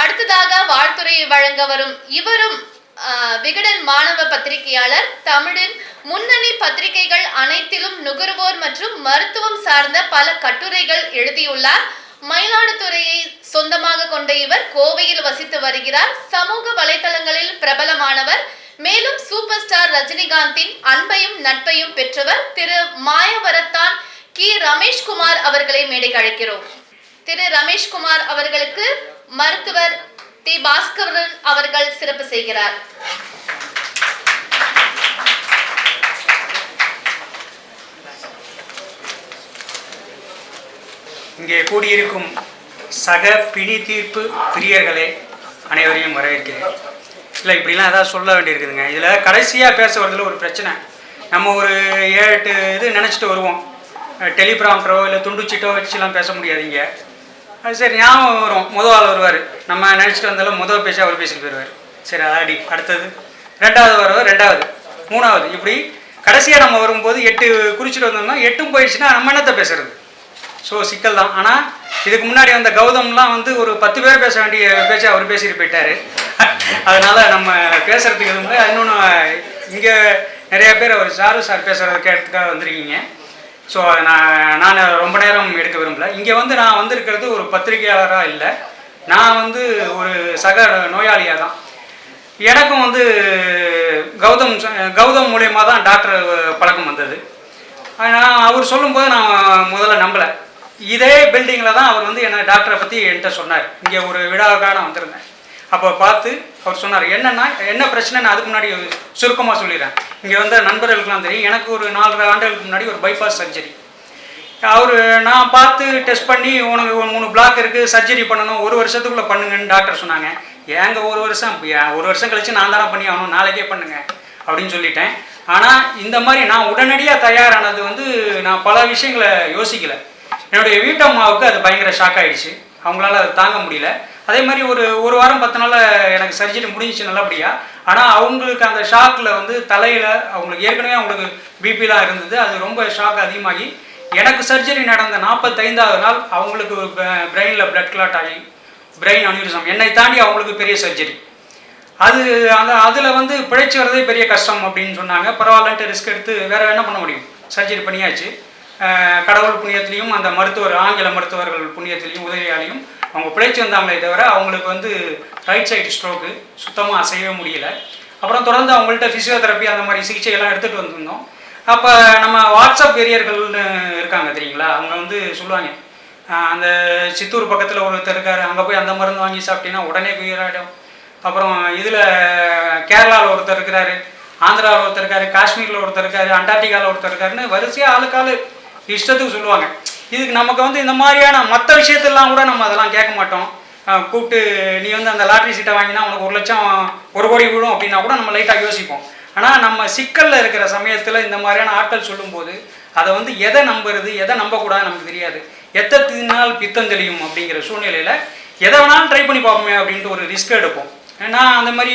அடுத்ததாக வாழ்த்துறையை வழங்க வரும் இவரும் விகடன் மாணவ பத்திரிகையாளர் தமிழின் முன்னணி பத்திரிகைகள் அனைத்திலும் நுகர்வோர் மற்றும் மருத்துவம் சார்ந்த பல கட்டுரைகள் எழுதியுள்ளார். மயிலாடுதுறையை சொந்தமாக கொண்ட இவர் கோவையில் வசித்து வருகிறார். சமூக வலைதளங்களில் பிரபலமானவர். மேலும் சூப்பர் ஸ்டார் ரஜினிகாந்தின் அன்பையும் நட்பையும் பெற்றவர் திரு மாயவரத்தான் கி. ரமேஷ்குமார் அவர்களை மேடைக்கு அழைக்கிறோம். திரு ரமேஷ்குமார் அவர்களுக்கு மருத்துவர் டி. பாஸ்கரன் அவர்கள் சிறப்பு செய்கிறார். இங்கே கூடியிருக்கும் சக பிணி தீர்ப்பு பிரியர்களே அனைவரையும் வரவேற்கிறேன். இல்லை இப்படிலாம் ஏதாவது சொல்ல வேண்டியிருக்குதுங்க. இதில் கடைசியாக பேச வரதுல ஒரு பிரச்சனை. நம்ம ஒரு ஏழு எட்டு இது நினச்சிட்டு வருவோம். டெலிபிராம்டரோ இல்லை துண்டுச்சிட்டோ வச்சுலாம் பேச முடியாதுங்க அது சரி ஞாபகம் வரும். முதல் ஆள் வருவார். நம்ம நினச்சிட்டு வந்தாலும் முதல் பேசி அவர் பேசிட்டு போயிடுவார் சரி அதாடி அடுத்தது. ரெண்டாவது வருவார். ரெண்டாவது. மூணாவது. இப்படி கடைசியாக நம்ம வரும்போது எட்டு குறிச்சிட்டு வந்தோம்னா எட்டும் போயிடுச்சுன்னா நம்ம என்னத்தை பேசுறது? ஸோ சிக்கல் தான். ஆனால் இதுக்கு முன்னாடி வந்த கௌதம்லாம் வந்து ஒரு பத்து பேர் பேச வேண்டிய பேச்சு அவர் பேசிட்டு போயிட்டாரு. அதனால நம்ம பேசுறதுக்கு எதுவும் இன்னொன்று இங்கே நிறைய பேர் அவர் சாரு சார் பேசுகிறத இடத்துக்காக வந்திருக்கீங்க. ஸோ நான் நான் ரொம்ப நேரம் எடுக்க விரும்பல. இங்கே வந்து நான் வந்திருக்கிறது ஒரு பத்திரிகையாளராக இல்லை. நான் வந்து ஒரு சக நோயாளியாக தான் எனக்கும் வந்து கௌதம் கௌதம் மூலியமாக தான் டாக்டர் பழக்கம் வந்தது. நான் அவர் சொல்லும்போது நான் முதல்ல நம்பலை. இதே பில்டிங்கில் தான் அவர் வந்து என்னை டாக்டரை பற்றி என்கிட்ட சொன்னார். இங்கே ஒரு விழாவுக்காக நான் வந்திருந்தேன். அப்போ பார்த்து அவர் சொன்னார் என்னென்னா என்ன பிரச்சனை நான் அதுக்கு முன்னாடி சுருக்கமாக சொல்லிடுறேன். இங்கே வந்த நண்பர்களுக்கெலாம் தெரியும். எனக்கு ஒரு நாலரை ஆண்டுகளுக்கு முன்னாடி ஒரு பைபாஸ் சர்ஜரி அவர் நான் பார்த்து டெஸ்ட் பண்ணி உனக்கு ஒரு மூணு பிளாக் இருக்குது சர்ஜரி பண்ணணும் ஒரு வருஷத்துக்குள்ளே பண்ணுங்கன்னு டாக்டர் சொன்னாங்க. ஏங்க ஒரு வருஷம்? ஒரு வருஷம் கழித்து நான் தானே பண்ணி ஆகணும் நாளைக்கே பண்ணுங்க. அப்படின்னு சொல்லிட்டேன். ஆனால் இந்த மாதிரி நான் உடனடியாக தயாரானது வந்து நான் பல விஷயங்களை யோசிக்கலை. என்னுடைய வீட்டம்மாவுக்கு அது பயங்கர ஷாக் ஆகிடுச்சு அவங்களால அதை தாங்க முடியல. அதே மாதிரி ஒரு ஒரு வாரம் பத்து நாளில் எனக்கு சர்ஜரி முடிஞ்சிச்சு நல்லபடியாக ஆனால் அவங்களுக்கு அந்த ஷாக்கில் வந்து தலையில் அவங்களுக்கு ஏற்கனவே அவங்களுக்கு பிபிலாம் இருந்தது. அது ரொம்ப ஷாக் அதிகமாகி எனக்கு சர்ஜரி நடந்த நாற்பத்தைந்தாவது நாள் அவங்களுக்கு பிரெயினில் பிளட் கிளாட் ஆகி பிரெயின் அனியூரிசம் என்னை தாண்டி அவங்களுக்கு பெரிய சர்ஜரி அது அந்த அதில் வந்து பிழைச்சி வரதே பெரிய கஷ்டம் அப்படின்னு சொன்னாங்க. பரவாயில்லன்ட்டு ரிஸ்க் எடுத்து வேறு என்ன பண்ண முடியும்? சர்ஜரி பண்ணியாச்சு. கடவுள் புண்ணியத்திலையும் அந்த மருத்துவர் ஆங்கில மருத்துவர்கள் புண்ணியத்திலையும் உதவியாலையும் அவங்க பிழைச்சி வந்தாங்களே தவிர அவங்களுக்கு வந்து ரைட் சைடு ஸ்ட்ரோக்கு சுத்தமாக அசையவே முடியல. அப்புறம் தொடர்ந்து அவங்கள்ட்ட ஃபிசியோதெரப்பி அந்த மாதிரி சிகிச்சையெல்லாம் எடுத்துகிட்டு வந்திருந்தோம். அப்போ நம்ம வாட்ஸ்அப் வெறியர்கள்னு இருக்காங்க தெரியுங்களா? அவங்க வந்து சொல்லுவாங்க அந்த சித்தூர் பக்கத்தில் ஒருத்தர் இருக்கார் அங்கே போய் அந்த மருந்து வாங்கி சாப்பிட்டீங்கன்னா உடனே குயிராகிடும் அப்புறம் இதில் கேரளாவில் ஒருத்தர் இருக்கிறாரு ஆந்திராவில் ஒருத்தர் இருக்காரு காஷ்மீரில் ஒருத்தர் இருக்காரு அண்டார்டிகாவில் ஒருத்தர் இருக்காருன்னு வரிசையாக ஆளுக்காளு இஷ்டத்துக்கு சொல்லுவாங்க. இதுக்கு நமக்கு வந்து இந்த மாதிரியான மற்ற விஷயத்தெல்லாம் கூட நம்ம அதெல்லாம் கேட்க மாட்டோம். கூப்பிட்டு நீ வந்து அந்த லாட்ரி சீட்டை வாங்கினா உனக்கு ஒரு லட்சம் ஒரு கோடி விழும் அப்படின்னா கூட நம்ம லைட்டாக யோசிப்போம். ஆனால் நம்ம சிக்கலில் இருக்கிற சமயத்தில் இந்த மாதிரியான ஆட்கள் சொல்லும்போது அதை வந்து எதை நம்புறது எதை நம்பக்கூடாது நமக்கு தெரியாது. எத்தை தின்னால் பித்தம் தெளியும் அப்படிங்கிற சூழ்நிலையில் எதை வேணாலும் ட்ரை பண்ணி பார்ப்போமே அப்படின்ட்டு ஒரு ரிஸ்க் எடுப்போம். நான் அந்த மாதிரி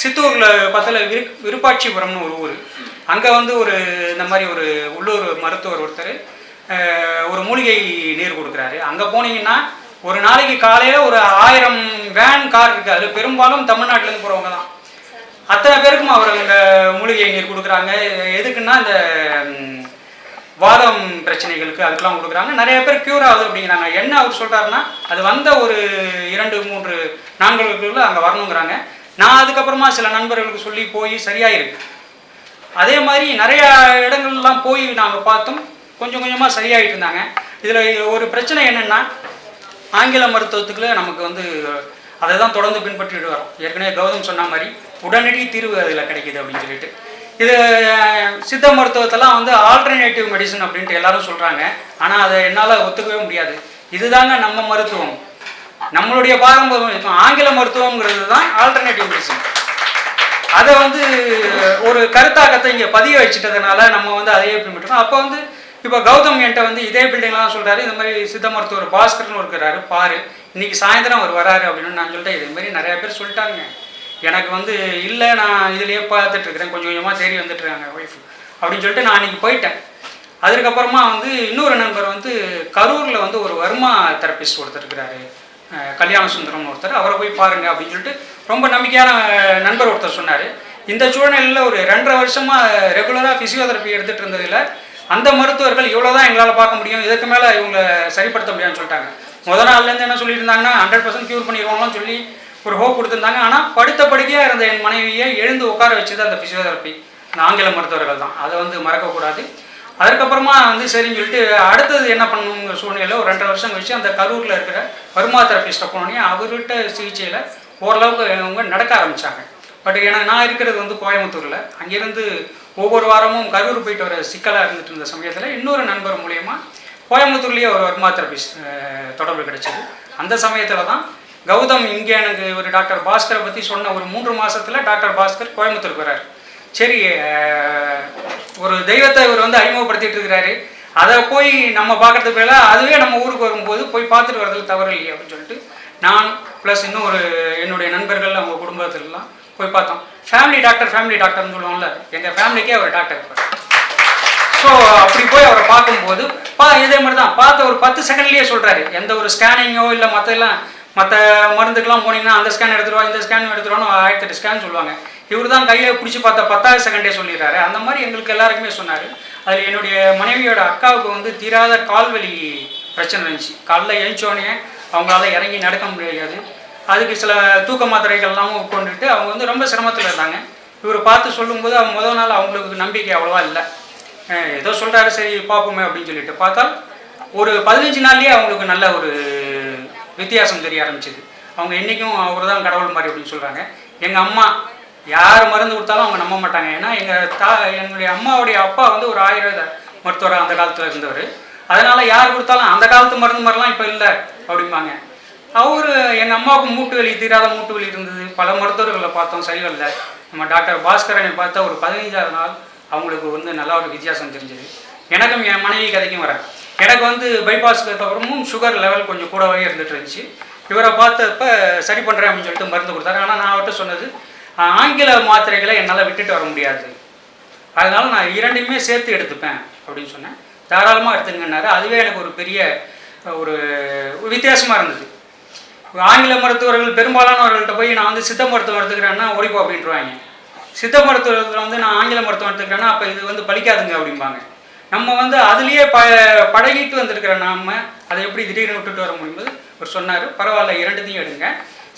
சித்தூரில் பக்கத்தில் விரு விருப்பாட்சிபுரம்னு ஒரு ஊர். அங்கே வந்து ஒரு இந்த மாதிரி ஒரு உள்ளூர் மருத்துவர் ஒருத்தர் மூலிகை நீர் கொடுக்குறாரு. அங்கே போனீங்கன்னா ஒரு நாளைக்கு காலையில் ஒரு ஆயிரம் வேன் கார் இருக்குது அதில் பெரும்பாலும் தமிழ்நாட்டிலேருந்து போகிறவங்க தான். அத்தனை பேருக்கும் அவர் இந்த மூலிகை நீர் கொடுக்குறாங்க. எதுக்குன்னா இந்த வாதம் பிரச்சனைகளுக்கு அதுக்கெல்லாம் கொடுக்குறாங்க. நிறைய பேர் க்யூர் ஆகுது அப்படிங்கிறாங்க. என்ன அவர் சொல்கிறாருன்னா அது வந்த ஒரு இரண்டு மூன்று நாட்களுக்குள்ள அங்கே வரணுங்கிறாங்க. நான் அதுக்கப்புறமா சில நண்பர்களுக்கு சொல்லி போய் சரியாயிருக்கு. அதே மாதிரி நிறைய இடங்கள்லாம் போய் நாங்கள் பார்த்தோம். கொஞ்சம் கொஞ்சமாக சரியாயிட்டு இருந்தாங்க. இதில் ஒரு பிரச்சனை என்னென்னா ஆங்கில மருத்துவத்துக்குள்ளே நமக்கு வந்து அதை தான் தொடர்ந்து பின்பற்றிட்டு வரோம். ஏற்கனவே கௌதம் சொன்ன மாதிரி உடனடி தீர்வு அதில் கிடைக்குது அப்படின்னு சொல்லிட்டு. இது சித்த மருத்துவத்தெல்லாம் வந்து ஆல்டர்னேட்டிவ் மெடிசன் அப்படின்ட்டு எல்லாரும் சொல்கிறாங்க ஆனால் அதை என்னால் ஒத்துக்கவே முடியாது. இதுதாங்க நம்ம மருத்துவம். நம்மளுடைய பாரம்பரியம் இப்போ ஆங்கில மருத்துவங்கிறது தான் ஆல்டர்னேட்டிவ் மெடிசன் அதை வந்து ஒரு கருத்தாக்கத்தை இங்கே பதிய வச்சுட்டதுனால நம்ம வந்து அதையே பின்பற்றோம் அப்போ வந்து இப்போ கௌதம் என்கிட்ட வந்து இதே பில்டிங்லாம் சொல்கிறாரு இந்த மாதிரி சித்த மருத்துவர் பாஸ்கர்னு இருக்கிறாரு பாரு இன்றைக்கி சாயந்தரம் அவர் வராரு அப்படின்னு நான் சொல்லிட்டேன். இதே மாதிரி நிறையா பேர் சொல்லிட்டாங்க. எனக்கு வந்து இல்லை நான் இதுலேயே பார்த்துட்ருக்கிறேன் கொஞ்சம் கொஞ்சமாக தேடி வந்துட்டு இருக்காங்க ஒய்ஃப் அப்படின்னு சொல்லிட்டு நான் அன்றைக்கி போயிட்டேன். அதுக்கப்புறமா வந்து இன்னொரு நண்பர் வந்து கரூரில் வந்து ஒரு வர்மா தெரபிஸ்ட் ஒருத்தர் இருக்கிறாரு. கல்யாண சுந்தரம்னு ஒருத்தர். அவரை போய் பாருங்க அப்படின்னு சொல்லிட்டு ரொம்ப நம்பிக்கையான நண்பர் ஒருத்தர் சொன்னார். இந்த சூழ்நிலையில் ஒரு ரெண்டரை வருஷமாக ரெகுலராக ஃபிசியோதெரப்பி எடுத்துகிட்டு இருந்ததில் அந்த மருத்துவர்கள் இவ்வளோ தான் எங்களால் பார்க்க முடியும். இதுக்கு மேலே இவங்க சரிப்படுத்த முடியாதுன்னு சொல்லிட்டாங்க. முத நாள்லேருந்து என்ன சொல்லியிருந்தாங்கன்னா ஹண்ட்ரட் பர்சன்ட் க்யூர் பண்ணிடுவாங்களாம் சொல்லி ஒரு ஹோப் கொடுத்துருந்தாங்க. ஆனால் படுத்த படுக்கையாக இருந்த என் மனைவியை எழுந்து உட்கார வச்சது அந்த ஃபிசியோதெரப்பி இந்த ஆங்கில மருத்துவர்கள் தான். அதை வந்து மறக்கக்கூடாது. அதுக்கப்புறமா வந்து சரின்னு சொல்லிட்டு அடுத்தது என்ன பண்ணணுங்கிற சூழ்நிலையில் ஒரு ரெண்டரை வருஷம் கழிச்சு அந்த கரூரில் இருக்கிற வருமா தெரப்பிஸ்ட்டை போனோடனே அவர்கிட்ட சிகிச்சையில் ஓரளவுக்கு அவங்க நடக்க ஆரம்பித்தாங்க பட் எனக்கு நான் இருக்கிறது வந்து கோயம்புத்தூரில். அங்கேருந்து ஒவ்வொரு வாரமும் கரூர் போயிட்டு வர சிக்கலாக இருந்துட்டு இருந்த சமயத்தில் இன்னொரு நண்பர் மூலயமா கோயம்புத்தூர்லேயே ஒரு வர்மா தெரபிஸ்ட் தொடர்பு கிடைச்சிது. அந்த சமயத்தில் தான் கௌதம் இங்கே எனக்கு ஒரு டாக்டர் பாஸ்கரை பற்றி சொன்ன ஒரு மூன்று மாதத்தில் டாக்டர் பாஸ்கர் கோயம்புத்தூருக்கு வரார் சரி ஒரு தெய்வத்தை இவர் வந்து அறிமுகப்படுத்திட்டு இருக்கிறாரு. அதை போய் நம்ம பார்க்கறதுக்கு பதிலாக அதுவே நம்ம ஊருக்கு வரும்போது போய் பார்த்துட்டு வரதுல தவறு இல்லையே அப்படின்னு சொல்லிட்டு நான் ப்ளஸ் இன்னும் ஒரு என்னுடைய நண்பர்கள் அவங்க குடும்பத்திலலாம் போய் பார்த்தோம். ஃபேமிலி டாக்டர் ஃபேமிலி டாக்டர்னு சொல்லுவாங்கல்ல எங்கள் ஃபேமிலிக்கே அவர் டாக்டர் இருப்பார். ஸோ அப்படி போய் அவரை பார்க்கும்போது பா இதே மாதிரி தான் பார்த்த ஒரு பத்து செகண்ட்லேயே சொல்கிறாரு எந்த ஒரு ஸ்கேனிங்கோ இல்லை மற்றெல்லாம் மற்ற மருந்துக்கெல்லாம் போனீங்கன்னா அந்த ஸ்கேன் எடுத்துருவா இந்த ஸ்கேன் எடுத்துருவான்னு ஆயிரத்தி எட்டு ஸ்கேன் சொல்லுவாங்க. இவர் தான் கையை பிடிச்சி பார்த்த பத்தாவது செகண்டே சொல்லிடுறாரு. அந்த மாதிரி எங்களுக்கு எல்லாருக்குமே சொன்னார். அதில் என்னுடைய மனைவியோட அக்காவுக்கு வந்து தீராத கால்வலி பிரச்சனை இருந்துச்சு. காலைல எழுந்தோடனே அவங்களால இறங்கி நடக்க முடியாது அதுக்கு சில தூக்க மாத்திரைகள்லாம் உட்கொண்டுட்டு அவங்க வந்து ரொம்ப சிரமத்தில் இருந்தாங்க. இவர் பார்த்து சொல்லும்போது அவங்க முதல் நாள் அவங்களுக்கு நம்பிக்கை அவ்வளோவா இல்லை. ஏதோ சொல்கிறாரு சரி பார்ப்போமே அப்படின்னு சொல்லிட்டு பார்த்தா ஒரு பதினஞ்சு நாள்லேயே அவங்களுக்கு நல்ல ஒரு வித்தியாசம் தெரிய ஆரம்பிச்சது. அவங்க என்றைக்கும் அவர் தான் கடவுள் மாதிரி அப்படின்னு சொல்கிறாங்க எங்கள் அம்மா யார் மருந்து கொடுத்தாலும் அவங்க நம்ப மாட்டாங்க. ஏன்னா எங்கள் தா எங்களுடைய அம்மாவுடைய அப்பா வந்து ஒரு ஆயுர்வேத மருத்துவர் அந்த காலத்தில் இருந்தவர். அதனால் யார் கொடுத்தாலும் அந்த காலத்து மருந்து மாதிரிலாம் இப்போ இல்லை அப்படிம்பாங்க. அவர் எங்கள் அம்மாவுக்கு மூட்டு வலி தீராத மூட்டு வலி இருந்தது. பல மருத்துவர்களை பார்த்தோம் சரிவல்ல. நம்ம டாக்டர் பாஸ்கரனை பார்த்தா ஒரு பதினைஞ்சாவது நாள் அவங்களுக்கு வந்து நல்லா ஒரு வித்தியாசம் தெரிஞ்சது. எனக்கும் என் மனைவி கதைக்கும் வரேன். எனக்கு வந்து பைபாஸ்க்கு அப்புறமும் சுகர் லெவல் கொஞ்சம் கூடவே இருந்துட்டு இருந்துச்சு. இவரை பார்த்தப்ப சரி பண்ணுறேன் அப்படின்னு சொல்லிட்டு மருந்து கொடுத்தாரு. ஆனால் நான் அவர்கிட்ட சொன்னது ஆங்கில மாத்திரைகளை என்னால் விட்டுட்டு வர முடியாது. அதனால் நான் இரண்டையுமே சேர்த்து எடுத்துப்பேன் அப்படின்னு சொன்னேன். தாராளமாக எடுத்துங்கன்னாரு. அதுவே எனக்கு ஒரு பெரிய ஒரு வித்தியாசமாக இருந்தது. ஆங்கில மருத்துவர்கள் பெரும்பாலானவர்கள்ட்ட போய் நான் வந்து சித்த மருத்துவம் எடுத்துக்கிறேன்னா ஓடிப்போ அப்படின்ட்டுருவாங்க சித்த மருத்துவத்தில் வந்து நான் ஆங்கில மருத்துவம் எடுத்துக்கிறேன்னா அப்போ இது வந்து பலிக்காதுங்க அப்படிம்பாங்க. நம்ம வந்து அதுலேயே ப பழகிட்டு வந்திருக்கிற நாம அதை எப்படி திடீர்னு விட்டுட்டு வர முடியும்போது அவர் சொன்னார் பரவாயில்ல இரண்டுத்தையும் எடுங்க.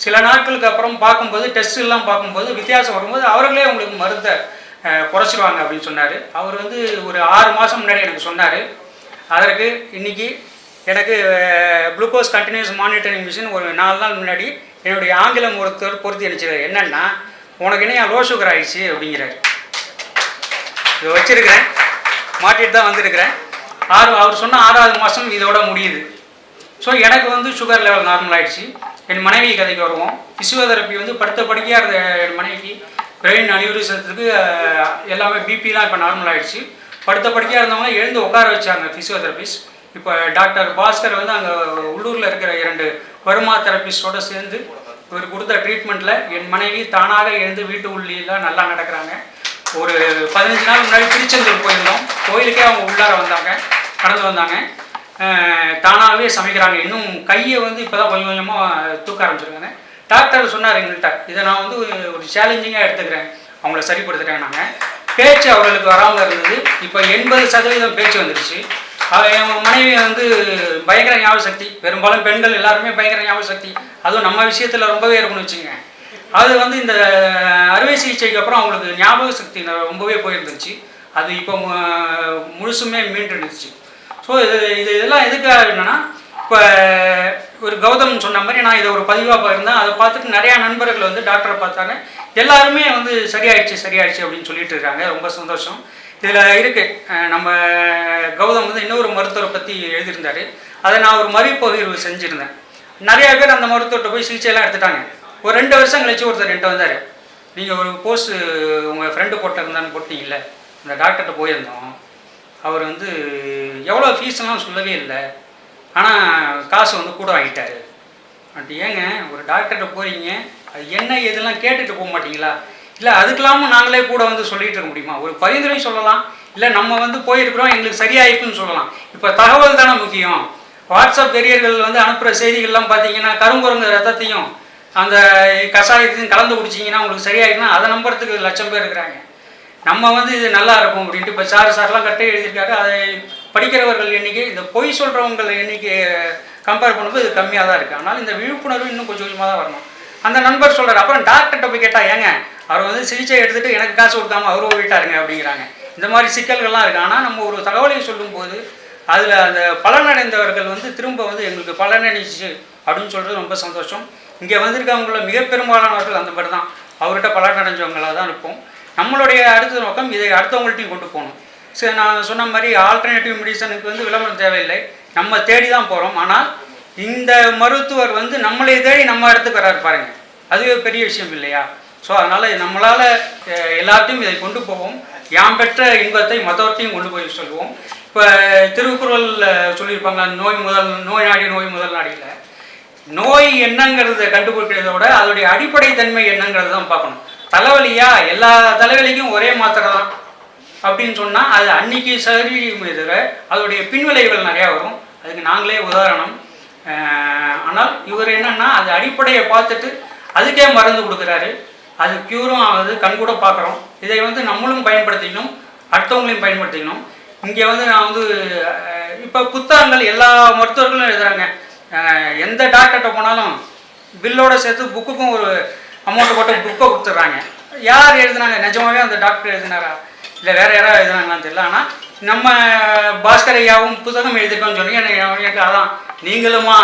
சில நாட்களுக்கு அப்புறம் பார்க்கும்போது டெஸ்ட் எல்லாம் பார்க்கும்போது வித்தியாசம் வரும்போது அவர்களே உங்களுக்கு மருந்தை குறைச்சிடுவாங்க குறைச்சிருவாங்க அப்படின்னு சொன்னார். அவர் வந்து ஒரு ஆறு மாதம் முன்னாடி எனக்கு சொன்னார். அதற்கு இன்றைக்கி எனக்கு குளுக்கோஸ் கண்டினியூஸ் மானிட்டரிங் மிஷின் ஒரு நாலு நாள் முன்னாடி என்னுடைய ஆங்கிலம் ஒருத்தர் பொருத்தி அனுப்பிச்சாரு. என்னென்னா உனக்கு என்ன லோ சுகர் ஆயிடுச்சு? அப்படிங்கிறாரு. இதை வச்சுருக்கிறேன். மாட்டிட்டு தான் வந்திருக்கிறேன். ஆறு அவர் சொன்ன ஆறாவது மாதம் இதோட முடியுது. ஸோ எனக்கு வந்து சுகர் லெவல் நார்மல் ஆயிடுச்சு. என் மனைவி கதைக்கு வருவோம். ஃபிசியோதெரப்பி வந்து படுத்த படுக்கையாக இருந்த என் மனைவிக்கு பிரெயின் அனியூரிசத்துக்கு எல்லாமே பிபிலாம் இப்போ நார்மல் ஆயிடுச்சு. படுத்த படுக்கையாக இருந்தவங்க எழுந்து உட்கார வச்சாங்க ஃபிசியோதெரபிஸ்ட் இப்போ டாக்டர் பாஸ்கர் வந்து அங்கே உள்ளூரில் இருக்கிற இரண்டு வருமா தெரப்பிஸ்டோடு சேர்ந்து இவர் கொடுத்த ட்ரீட்மெண்ட்டில் என் மனைவி தானாக எழுந்து வீட்டு உள்ளியெல்லாம் நல்லா நடக்கிறாங்க. ஒரு பதினஞ்சு நாள் முன்னாடி திருச்செந்தூர் போயிருந்தோம். கோயிலுக்கே அவங்க உள்ளார வந்தாங்க கடந்து வந்தாங்க. தானாகவே சமைக்கிறாங்க. இன்னும் கையை வந்து இப்போ தான் கொஞ்சம் கொஞ்சமாக தூக்க ஆரம்பிச்சிருக்காங்க. டாக்டர் சொன்னார் எங்கள்கிட்ட இதை நான் வந்து ஒரு- ஒரு சேலஞ்சிங்காக எடுத்துக்கிறேன். அவங்கள சரிப்படுத்துகிறேன் நாங்கள் பேச்சு அவர்களுக்கு வராமல் இருந்தது. இப்போ எண்பது சதவீதம் பேச்சு வந்துருச்சு. அவ- என் மனைவி வந்து பயங்கர ஞாபக சக்தி. பெரும்பாலும் பெண்கள் எல்லாருமே பயங்கர ஞாபக சக்தி. அதுவும் நம்ம விஷயத்தில் ரொம்பவே இருக்கும்னு வச்சுங்க அது வந்து இந்த அறுவை சிகிச்சைக்கு அப்புறம் அவங்களுக்கு ஞாபக சக்தி ரொம்பவே போயிருந்துச்சு அது இப்போ முழுசுமே மீண்டுருந்துச்சு ஸோ இது இது இதெல்லாம் எதுக்காக என்னன்னா இப்போ ஒரு கௌதம் சொன்ன மாதிரி நான் இதை ஒரு பதிவாக இருந்தேன் அதை பார்த்துட்டு நிறையா நண்பர்கள் வந்து டாக்டரை பார்த்தாங்க. எல்லாருமே வந்து சரியாயிடுச்சு சரியாயிடுச்சு அப்படின்னு சொல்லிட்டு இருக்காங்க. ரொம்ப சந்தோஷம். இதில் இருக்குது நம்ம கௌதம் வந்து இன்னொரு மருத்துவரை பற்றி எழுதியிருந்தாரு. அதை நான் ஒரு மறுபகிர்வு செஞ்சுருந்தேன். நிறையா பேர் அந்த மருத்துவர்கிட்ட போய் சிகிச்சையெல்லாம் எடுத்துட்டாங்க. ஒரு ரெண்டு வருஷம் கழிச்சு ஒருத்தர் என்கிட்ட வந்தார். நீங்கள் ஒரு கோர்ஸ் உங்கள் ஃப்ரெண்டு போட்டிருந்தான்னு போட்டீங்கல்ல அந்த டாக்டர்கிட்ட போயிருந்தோம். அவர் வந்து எவ்வளோ ஃபீஸ்லாம் சொல்லவே இல்லை. ஆனால் காசு வந்து கூட வாங்கிட்டார். அப்படி ஏங்க ஒரு டாக்டர்கிட்ட போகிறீங்க அது என்ன இதெல்லாம் கேட்டுட்டு போக மாட்டிங்களா? இல்லை அதுக்கெல்லாமும் நாங்களே கூட வந்து சொல்லிட்டு இருக்க முடியுமா? ஒரு பரிந்துரை சொல்லலாம். இல்லை நம்ம வந்து போயிருக்கிறோம் எங்களுக்கு சரியாயிருக்குன்னு சொல்லலாம். இப்போ தகவல் தானே முக்கியம். வாட்ஸ்அப் பெரியர்கள் வந்து அனுப்புகிற செய்திகள்லாம் பார்த்தீங்கன்னா கருங்குரங்கு ரத்தத்தையும் அந்த கஷாயத்தையும் கலந்து குடிச்சிங்கன்னா உங்களுக்கு சரியாயிருக்குன்னா அதை நம்புறதுக்கு லட்சம் பேர் இருக்கிறாங்க. நம்ம வந்து இது நல்லா இருக்கும் அப்படின்ட்டு இப்போ சார் சார்லாம் கட்டை எழுதியிருக்காரு. அதை படிக்கிறவர்கள் எண்ணிக்கை இந்த பொய் சொல்கிறவங்கள் எண்ணிக்கை கம்பேர் பண்ணும்போது இது கம்மியாக தான் இருக்குது ஆனால் இந்த விழிப்புணர்வு இன்னும் கொஞ்சம் கொஞ்சமாக தான் வரணும். அந்த நண்பர் சொல்கிறார் அப்புறம் டாக்டர்கிட்ட போய் கேட்டால் ஏங்க அவர் வந்து சிகிச்சை எடுத்துகிட்டு எனக்கு காசு கொடுக்காம அவரும் போயிட்டாருங்க அப்படிங்கிறாங்க. இந்த மாதிரி சிக்கல்கள்லாம் இருக்குது ஆனால் நம்ம ஒரு தகவலை சொல்லும்போது அதில் அந்த பலனடைந்தவர்கள் வந்து திரும்ப வந்து எங்களுக்கு பலனடைஞ்சிச்சு அப்படின்னு சொல்கிறது ரொம்ப சந்தோஷம். இங்கே வந்திருக்கவங்கள மிக பெரும்பாலானவர்கள் அந்த மாதிரி தான். அவர்கிட்ட பலனடைஞ்சவங்களாக தான் இருப்போம். நம்மளுடைய அடுத்த நோக்கம் இதை அடுத்தவங்கள்ட்டையும் கொண்டு போகணும். சரி நான் சொன்ன மாதிரி ஆல்டர்னேட்டிவ் மெடிசனுக்கு வந்து விளம்பரம் தேவையில்லை. நம்ம தேடி தான் போகிறோம் ஆனால் இந்த மருத்துவர் வந்து நம்மளை தேடி நம்ம இடத்துக்கு வராரு பாருங்கள் அதுவே பெரிய விஷயம் இல்லையா? ஸோ அதனால் நம்மளால் எல்லாத்தையும் இதை கொண்டு போவோம். யாம் பெற்ற இன்பத்தை மற்றவர்த்தையும் கொண்டு போய் சொல்லுவோம் இப்போ திருக்குறள் சொல்லியிருப்பாங்க நோய் முதல் நோய் நாடி நோய் முதல் நாடியில். நோய் என்னங்கிறத கண்டுபிடிக்கிறத விட அதோடைய அடிப்படை தன்மை என்னங்கிறத தான் பார்க்கணும். தலைவலியா? எல்லா தலைவலிக்கும் ஒரே மாத்திரை தான். அப்படின்னு சொன்னால் அது அன்னைக்கு சரி தவிர அதோடைய பின்விளைவுகள் நிறையா வரும். அதுக்கு நாங்களே உதாரணம். ஆனால் இவர் என்னன்னா அது அடிப்படையை பார்த்துட்டு அதுக்கே மருந்து கொடுக்குறாரு. அது க்யூரும் ஆகுது. கண் கூட பார்க்குறோம். இதை வந்து நம்மளும் பயன்படுத்திக்கணும். அடுத்தவங்களையும் பயன்படுத்திக்கணும். இங்கே வந்து நான் வந்து இப்போ புத்தகங்கள் எல்லா மருத்துவர்களும் எழுதுறாங்க. எந்த டாக்டர்கிட்ட போனாலும் பில்லோட சேர்த்து புக்குக்கும் ஒரு அமௌண்ட் போட்டு புக்கை கொடுத்துட்றாங்க. யார் எழுதுனாங்க? நிஜமாவே அந்த டாக்டர் எழுதினாரா? இல்லை வேறு யாராவது எழுதுனாங்களான்னு தெரியல. ஆனால் நம்ம பாஸ்கர் ஐயாவும் புத்தகம் எழுதிருக்கோம்னு சொல்லி எனக்கு எனக்கு அதான் நீங்களுமா?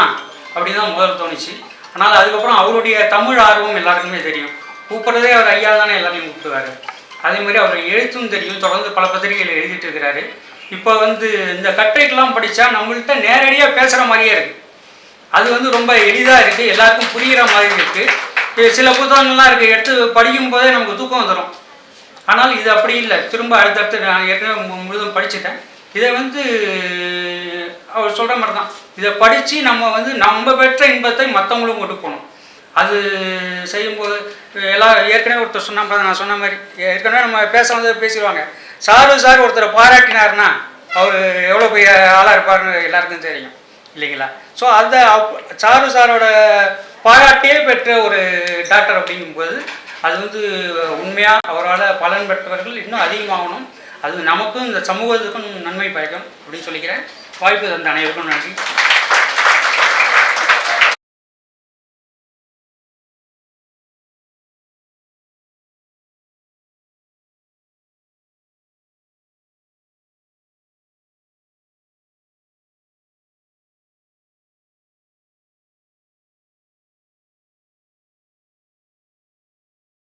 அப்படின்னு தான் முதல்ல தோணுச்சு. ஆனால் அதுக்கப்புறம் அவருடைய தமிழ் ஆர்வம் எல்லாருக்குமே தெரியும். கூப்பிட்றதே அவர் ஐயா தானே எல்லாரையும் கூப்பிடுவார். அதே மாதிரி அவர் எழுத்தும் தெரியும். தொடர்ந்து பல பத்திரிகைகள் எழுதிட்டு இருக்கிறாரு. இப்போ வந்து இந்த கட்டுரைக்கெல்லாம் படித்தா நம்மள்கிட்ட நேரடியாக பேசுகிற மாதிரியே இருக்குது அது வந்து ரொம்ப எளிதாக இருக்குது எல்லாருக்கும் புரிகிற மாதிரி இருக்குது சில புத்தகங்கள்லாம் இருக்குது எடுத்து படிக்கும் போதே நமக்கு தூக்கம் வந்துடும் ஆனால் இது அப்படி இல்லை. திரும்ப அடுத்தடுத்து நான் ஏற்கனவே முழுதும் படிச்சுட்டேன். இதை வந்து அவர் சொல்கிற மாதிரி தான் இதை படித்து நம்ம வந்து நம்ம பெற்ற இன்பத்தை மற்றவங்களும் கொண்டு போகணும். அது செய்யும்போது எல்லாம் ஏற்கனவே ஒருத்தர் சொன்ன நான் சொன்ன மாதிரி ஏற்கனவே நம்ம பேச வந்து பேசிடுவாங்க. சாரு சார் ஒருத்தரை பாராட்டினாருன்னா அவர் எவ்வளோ பெரிய ஆளாக இருப்பாருன்னு எல்லாருக்கும் தெரியும் இல்லைங்களா? ஸோ அந்த சாரு சாரோட பாராட்டியே பெற்ற ஒரு டாக்டர் அப்படிங்கும்போது அது வந்து உண்மையாக அவரால் பலன் பெற்றவர்கள் இன்னும் அதிகமாகணும். அது நமக்கும் இந்த சமூகத்துக்கும் நன்மை பயக்கும் அப்படின்னு சொல்லிக்கிறேன். வாய்ப்பு தந்த அனைவருக்கும் நன்றி.